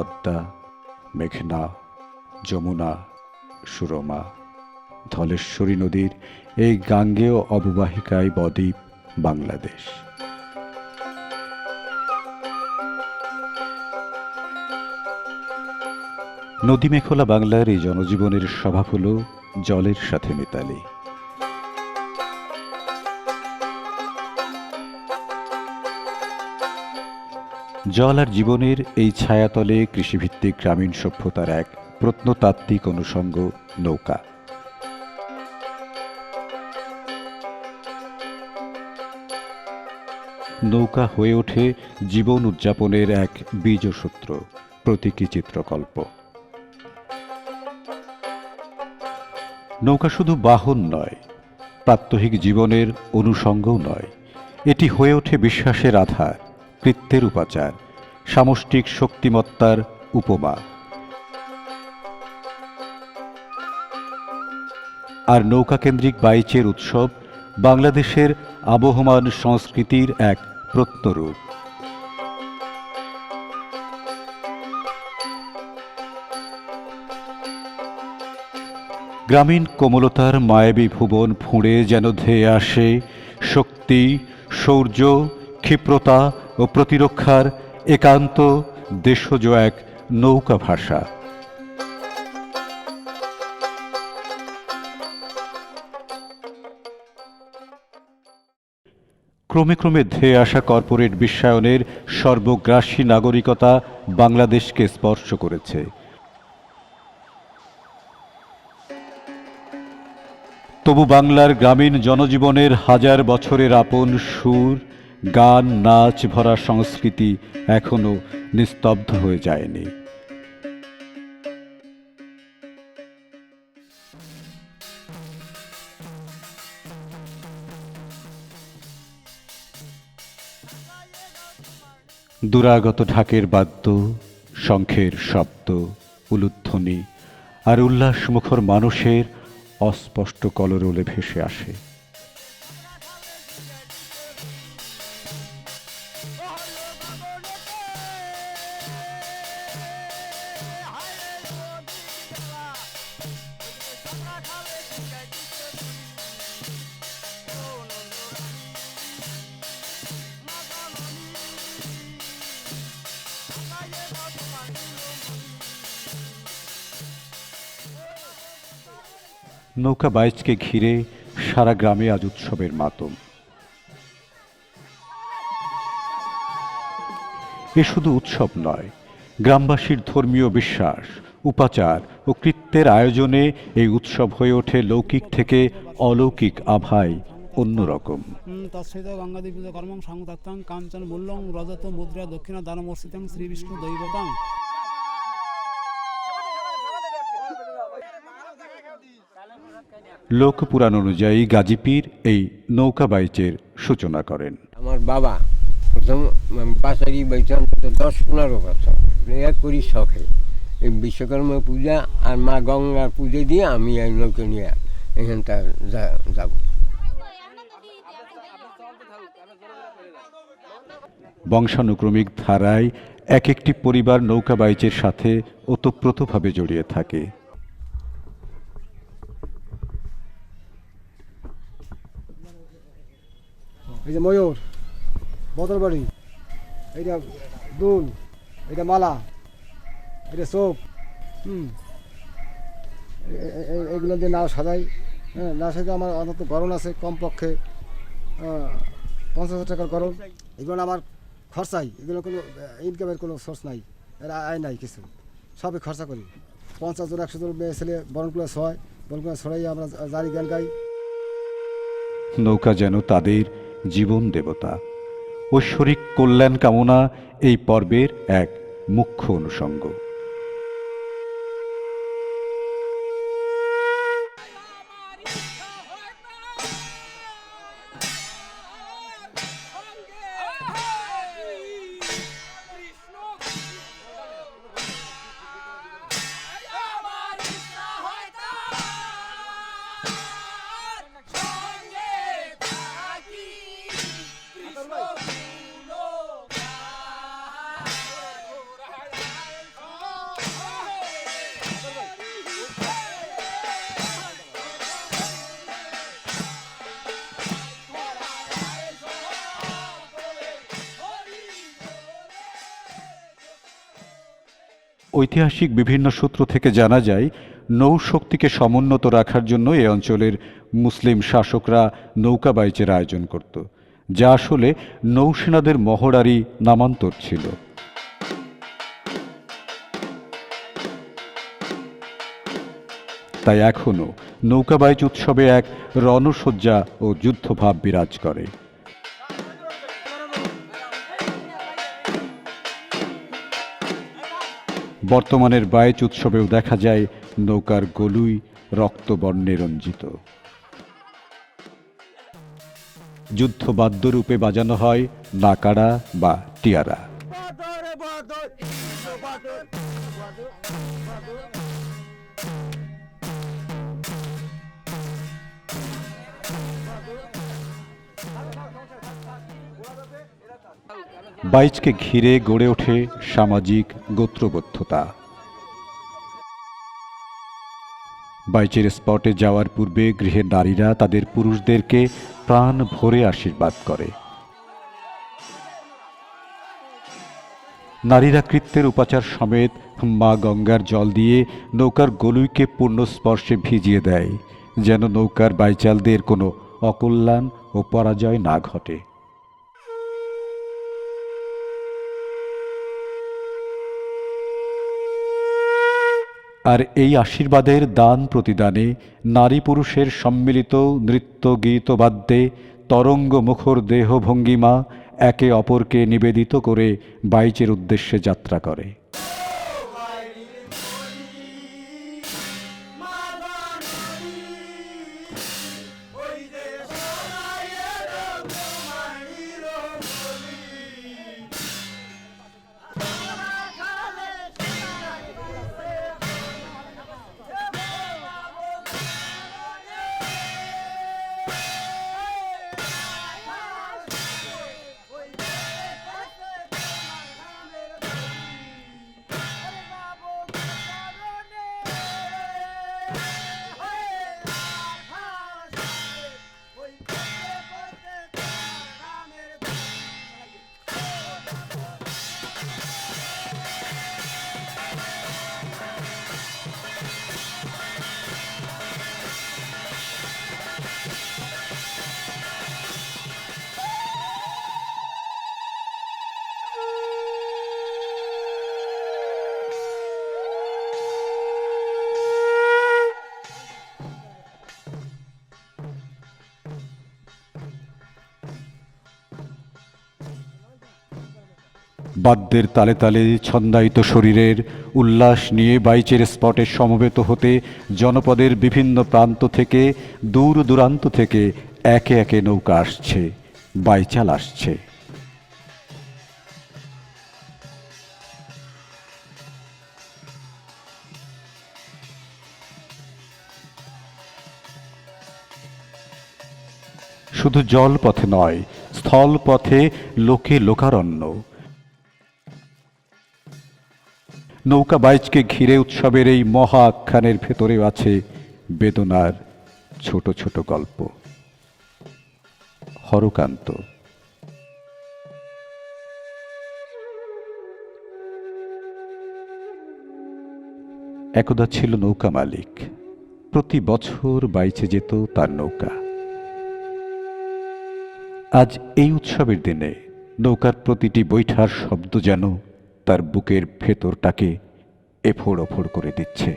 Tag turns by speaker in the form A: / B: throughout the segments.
A: পদ্মা, মেঘনা, যমুনা, সুরমা, ধলেশ্বরী নদীর এই গাঙ্গেয় অববাহিকায় বদ্বীপ, বাংলাদেশ। নদী মেখলা বাংলার এই জনজীবনের স্বভাব হল জলের সাথে মেতালি। জল আর জীবনের এই ছায়াতলে কৃষিভিত্তিক গ্রামীণ সভ্যতার এক প্রত্নতাত্ত্বিক অনুষঙ্গ নৌকা। নৌকা হয়ে ওঠে জীবন উদযাপনের এক বীজসূত্র, প্রতীকী চিত্রকল্প। নৌকা শুধু বাহন নয়, প্রাত্যহিক জীবনের অনুষঙ্গও নয়, এটি হয়ে ওঠে বিশ্বাসের আধার। কৃত্যের উপাচার, সামষ্টিক শক্তিমত্তার উপমা। আর নৌকাকেন্দ্রিক বাইচের উৎসব বাংলাদেশের আবহমান সংস্কৃতির এক প্রত্যরূপ। গ্রামীণ কোমলতার মায়াবী ভুবন ফুঁড়ে যেন ধেয়ে আসে শক্তি, শৌর্য ক্ষিপ্রতা ও প্রতিরক্ষার একান্ত দেশজ এক নৌকা ভাষা। ক্রমে ক্রমে ধেয়ে আসা কর্পোরেট বিশ্বায়নের সর্বগ্রাসী নাগরিকতা বাংলাদেশকে স্পর্শ করেছে। তবু বাংলার গ্রামীণ জনজীবনের হাজার বছরের আপন সুর গান, নাচ ভরা সংস্কৃতি এখনও নিস্তব্ধ হয়ে যায়নি। দুরাগত ঢাকের বাদ্য, শঙ্খের শব্দ, উলুধ্বনি আর উল্লাসমুখর মানুষের অস্পষ্ট কলরোলে ভেসে আসে। নৌকা বাইচকে ঘিরে সারা গ্রামে আজ উৎসবের মাতম। এ শুধু উৎসব নয় গ্রামবাসীর ধর্মীয় বিশ্বাস উপাচার ও কৃত্যের আয়োজনে এই উৎসব হয়ে ওঠে লৌকিক থেকে অলৌকিক আভায় অন্যরকম।
B: হুম, তৎসহিত গঙ্গাদেবী পূজা কর্মং কাঞ্চন মূল্যং রজত মুদ্রা দক্ষিণা দানমর্ষিতং শ্রী বিষ্ণু দৈবতাং।
A: লোক পুরাণ অনুযায়ী গাজীপীর এই নৌকা বাইচের সূচনা করেন।
C: আমার বাবা প্রথম পাশারি বেঁচে অন্তত দশ পনেরো বছর। করি শখে। এই বিশ্বকর্মা পূজা আর মা গঙ্গার পুজো দিয়ে আমি এই নৌকে নিয়ে এখানটা যাব।
A: বংশানুক্রমিক ধারায় এক একটি পরিবার নৌকা বাইচের সাথে ওতপ্রোতভাবে জড়িয়ে থাকে।
D: এই যে ময়ূর বদরবাড়ি এইটা দুল এটা মালা এটা সোপ হুম এগুলো দিয়ে নাও সাজাই হ্যাঁ নাও সাজাই আমার অন্তত গরম আছে কমপক্ষে পঞ্চাশ হাজার টাকার গরম। এগুলো আমার খরচাই এগুলো কোনো ইনকামের কোনো সোর্স নাই, এর আয় নাই কিছু। সবই খরচা করি। পঞ্চাশ জন, একশো জন মেয়ে ছেলে বরণকুলা ছয় বরণকুলা ছড়াই আমরা জারি গান গাই।
A: নৌকা যেন তাদের জীবন দেবতা। ঐশ্বরিক কল্যাণ কামনা এই পর্বের এক মুখ্য অনুষঙ্গ। ঐতিহাসিক বিভিন্ন সূত্র থেকে জানা যায়, নৌশক্তিকে সমুন্নত রাখার জন্য এ অঞ্চলের মুসলিম শাসকরা নৌকা বাইচের আয়োজন করত, যা আসলে নৌসেনাদের মহড়ারই নামান্তর ছিল। তাই এখনও নৌকাবাইচ উৎসবে এক রণসজ্জা ও যুদ্ধভাব বিরাজ করে। বর্তমানের বায়েচ উৎসবেও দেখা যায় নৌকার গলুই রক্তবর্ণে রঞ্জিত। যুদ্ধবাদ্যরূপে বাজানো হয় নাকাড়া বা টিয়ারা। বাইচকে ঘিরে গড়ে ওঠে সামাজিক গোত্রবদ্ধতা। বাইচের স্পটে যাওয়ার পূর্বে গৃহের নারীরা তাদের পুরুষদেরকে প্রাণ ভরে আশীর্বাদ করে। নারীরা কৃত্যের উপাচার সমেত মা গঙ্গার জল দিয়ে নৌকার গলুইকে পূর্ণ স্পর্শে ভিজিয়ে দেয়, যেন নৌকার বাইচালদের কোনো অকল্যাণ ও পরাজয় না ঘটে। আর এই আশীর্বাদের দান প্রতিদানে নারী পুরুষের সম্মিলিত নৃত্য গীত বাদ্যে তরঙ্গ মুখর দেহ ভঙ্গিমা একে অপরকে নিবেদিত করে বাইচের উদ্দেশ্যে যাত্রা করে। বাদ্যের তালে তালে ছন্দায়িত শরীরের উল্লাস নিয়ে বাইচের স্পটে সমবেত হতে জনপদের বিভিন্ন প্রান্ত থেকে, দূর দূরান্ত থেকে একে একে নৌকা আসছে, বাইচাল আসছে। শুধু জলপথে নয়, স্থলপথে লোকে লোকারণ্য। নৌকা বাইচকে ঘিরে উৎসবের এই মহা আখ্যানের ভেতরেও আছে বেদনার ছোট ছোট গল্প। হরকান্ত। একদা ছিল নৌকা মালিক। প্রতি বছর বাইচে যেত তার নৌকা। আজ এই উৎসবের দিনে নৌকার প্রতিটি বৈঠার শব্দ যেন তার বুকের ভেতরটাকে এফোড় ওফোড় করে দিচ্ছে।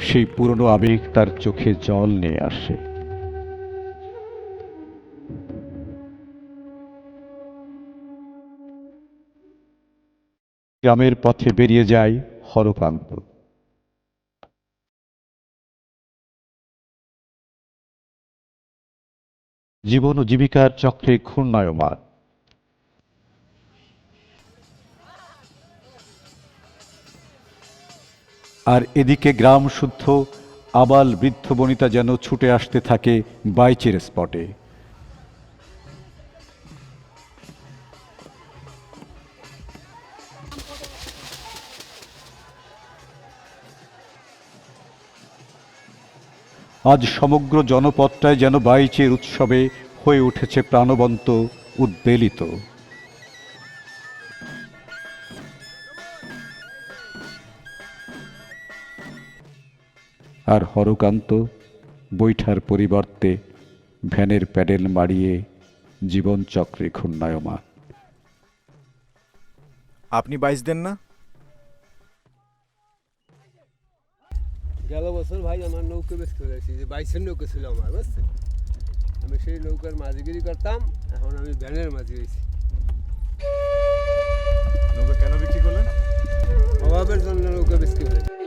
A: সেই পুরনো আবেগ তার চোখে জল নিয়ে আসে। গ্রামের পথে বেরিয়ে যায় হরপ্রান্ত। জীবন ও জীবিকার চক্রে ঘূর্ণায়মান। আর এদিকে গ্রাম শুদ্ধ, আবাল বৃদ্ধ বনিতা যেন ছুটে আসতে থাকে বাইচের স্পটে। আজ সমগ্র জনপদটায় যেন বাইচের উৎসবে হয়ে উঠেছে প্রাণবন্ত, উদ্বেলিত। আর হরকান্ত, বৈঠার পরিবর্তে ভ্যানের প্যাডেল মারিয়ে জীবনচক্রে ঘূর্ণায়মান।
E: আপনি বাইশ দেন না?
F: গেল বছর ভাই আমার নৌকো বেশ চলেছি যে বাইশের নৌকো ছিল আমার বুঝছেন? আমি সেই নৌকার মাঝিগিরি করতাম এখন আমি ভ্যানের মাঝি হয়েছি
E: নৌকা কেন বিক্রি করলেন?
F: অভাবের জন্য নৌকা বিক্রি হয়ে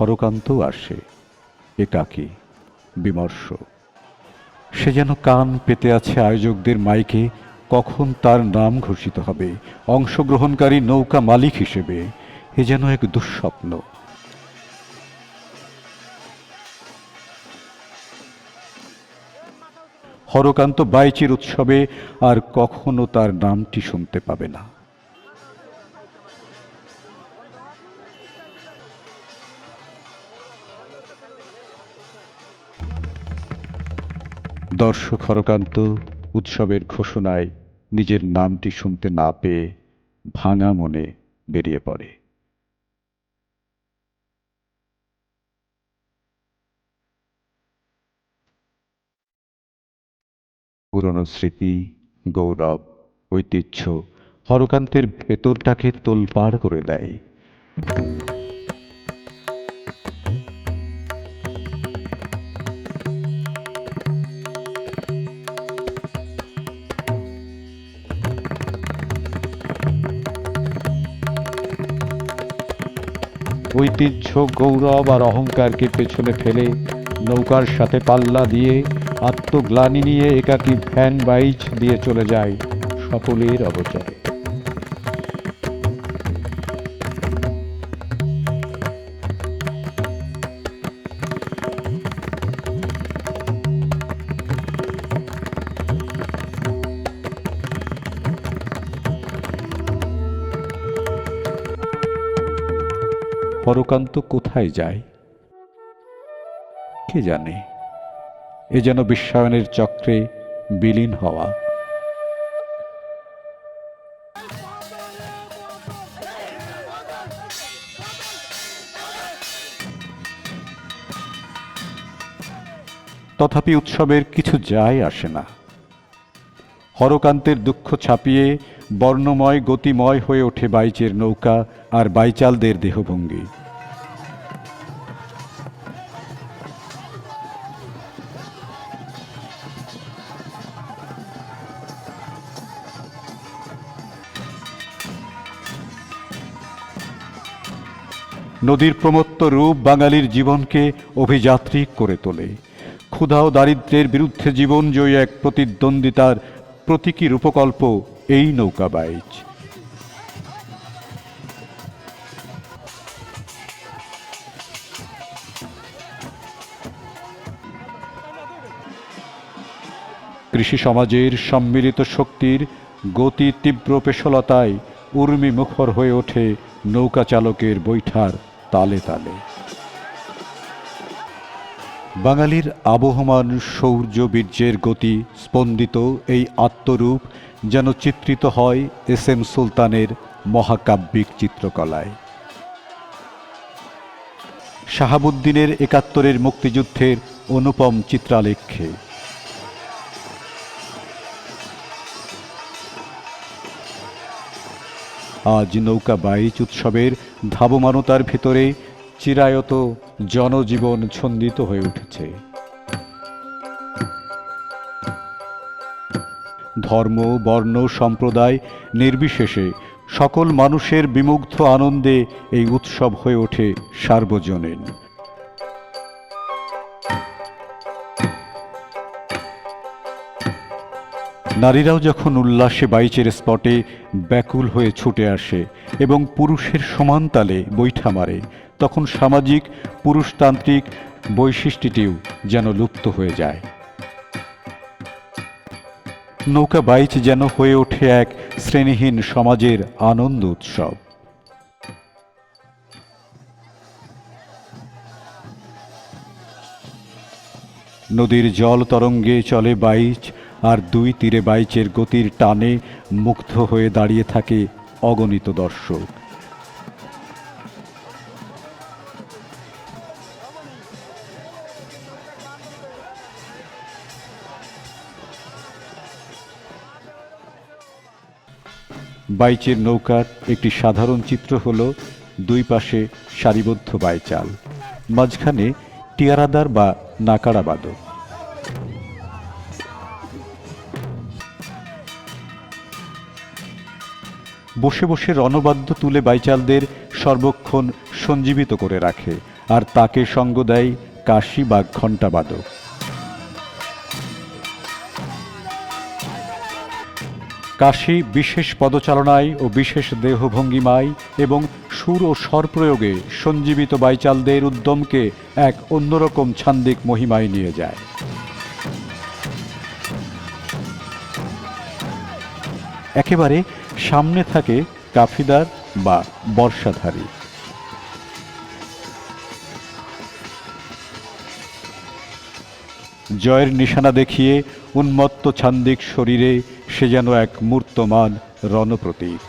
A: হরকান্ত আসে। একাকী বিমর্ষ। সে যেন কান পেতে আছে আয়োজকদের মাইকে, কখন তার নাম ঘোষিত হবে? অংশগ্রহণকারী নৌকা মালিক হিসেবে, এ যেন এক দুঃস্বপ্ন। হরকান্ত বাইচির উৎসবে আর কখনো তার নামটি শুনতে পাবে না। দর্শক হরকান্ত, উৎসবের ঘোষণায় নিজের নামটি শুনতে না পেয়ে ভাঙা মনে বেরিয়ে পড়ে। পুরনো স্মৃতি, গৌরব, ঐতিহ্য হরকান্তের ভেতরটাকে তোলপাড় করে দেয়। ঐতিহ্য, গৌরব আর অহংকারকে পেছনে ফেলে নৌকার সাথে পাল্লা দিয়ে আত্মগ্লানি নিয়ে একাকী ফ্যান বাইচ দিয়ে চলে যায় সকলের অবচরে। হরকান্ত কোথায় যায়? কে জানে? এ যেন বিশ্বায়নের চক্রে বিলীন হওয়া। তথাপি উৎসবের কিছু যায় আসে না। হরকান্তের দুঃখ ছাপিয়ে বর্ণময়, গতিময় হয়ে ওঠে বাইচের নৌকা আর বাইচালদের দেহভঙ্গি। নদীর প্রমত্ত রূপ বাঙালির জীবনকে অভিযাত্রী করে তোলে। ক্ষুধা ও দারিদ্র্যের বিরুদ্ধে জীবনজয়ী এক প্রতিদ্বন্দ্বিতার প্রতীকী রূপকল্প এই নৌকা বাইচ। কৃষি সমাজের সম্মিলিত শক্তির গতি তীব্র পেশলতায় উর্মি মুখর হয়ে ওঠে নৌকা চালকের বৈঠার তালে তালে। বাঙালির আবহমান শৌর্য বীর্যের গতি স্পন্দিত এই আত্মরূপ যেন চিত্রিত হয় এস এম সুলতানের মহাকাব্যিক চিত্রকলায়। শাহাবুদ্দিনের একাত্তরের মুক্তিযুদ্ধের অনুপম চিত্রালেখ্যে আজ নৌকা বাইচ উৎসবের ধাবমানতার ভিতরে চিরায়ত জনজীবন ছন্দিত হয়ে উঠেছে। ধর্ম, বর্ণ, সম্প্রদায় নির্বিশেষে সকল মানুষের বিমুগ্ধ আনন্দে এই উৎসব হয়ে ওঠে সার্বজনীন। নারীরাও যখন উল্লাসে বাইচের স্পটে ব্যাকুল হয়ে ছুটে আসে এবং পুরুষের সমান তালে বৈঠা মারে তখন সামাজিক, পুরুষতান্ত্রিক বৈশিষ্ট্যটিও যেন লুপ্ত হয়ে যায়। নৌকা বাইচ যেন হয়ে ওঠে এক শ্রেণীহীন সমাজের আনন্দ উৎসব। নদীর জল তরঙ্গে চলে বাইচ, আর দুই তীরে বাইচের গতির টানে মুগ্ধ হয়ে দাঁড়িয়ে থাকে অগণিত দর্শক। বাইচের নৌকার একটি সাধারণ চিত্র হল দুই পাশে সারিবদ্ধ বাইচাল, মাঝখানে টিয়ারাদার বা নাকাড়া বাদক। বসে বসে রণবাদ্য তুলে বাইচালদের সর্বক্ষণ সঞ্জীবিত করে রাখে, আর তাকে সঙ্গ দেয় কাশি বা ঘণ্টাবাদক কাশী বিশেষ পদচালনায় ও বিশেষ দেহভঙ্গিমায় এবং সুর ও স্বর প্রয়োগে সঞ্জীবিত বাইচালদের উদ্যমকে এক অন্যরকম ছান্দিক মহিমায় নিয়ে যায়। একেবারে সামনে থাকে কাফিদার বা বর্ষাধারী। জয়ের নিশানা দেখিয়ে উন্মত্ত ছান্দিক শরীরে সে যেন এক মূর্তমান রণপ্রতীক।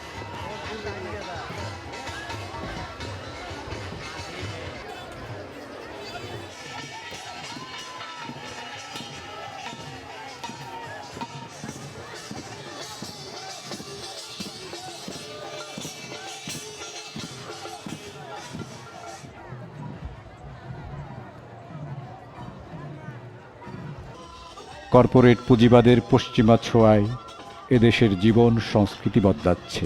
A: কর্পোরেট পুঁজিবাদের পশ্চিমা ছোঁয়ায় এদেশের জীবন সংস্কৃতি বদলাচ্ছে।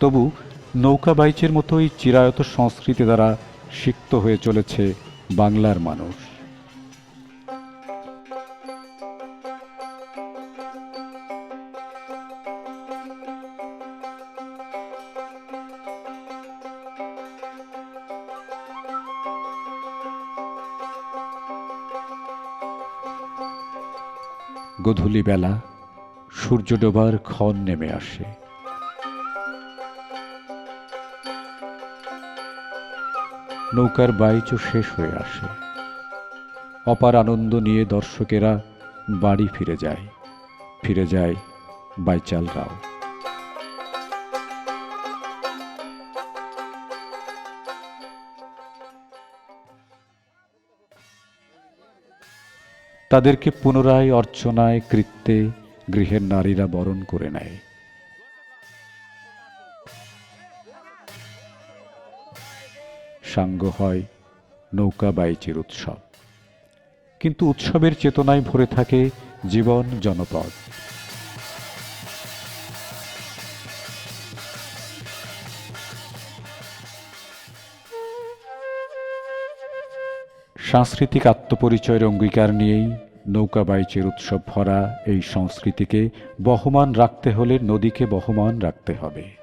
A: তবু নৌকা বাইচের মতোই চিরায়ত সংস্কৃতি দ্বারা সিক্ত হয়ে চলেছে বাংলার মানুষ। গধূলি বেলা সূর্য ডোবার ক্ষণ নেমে আসে। নৌকার বাইচও শেষ হয়ে আসে। অপার আনন্দ নিয়ে দর্শকেরা বাড়ি ফিরে যায়। ফিরে যায় বাইচালরাও তাদেরকে পুনরায় অর্চনায়, কৃত্যে গৃহের নারীরা বরণ করে নেয়। সাঙ্গ হয় নৌকা বাইচের উৎসব। কিন্তু উৎসবের চেতনায় ভরে থাকে জীবন জনপদ। সাংস্কৃতিক আত্মপরিচয়ের অঙ্গীকার নিয়েই নৌকা বাইচের উৎসব ভরা এই সংস্কৃতিকে বহমান রাখতে হলে নদীকে বহমান রাখতে হবে।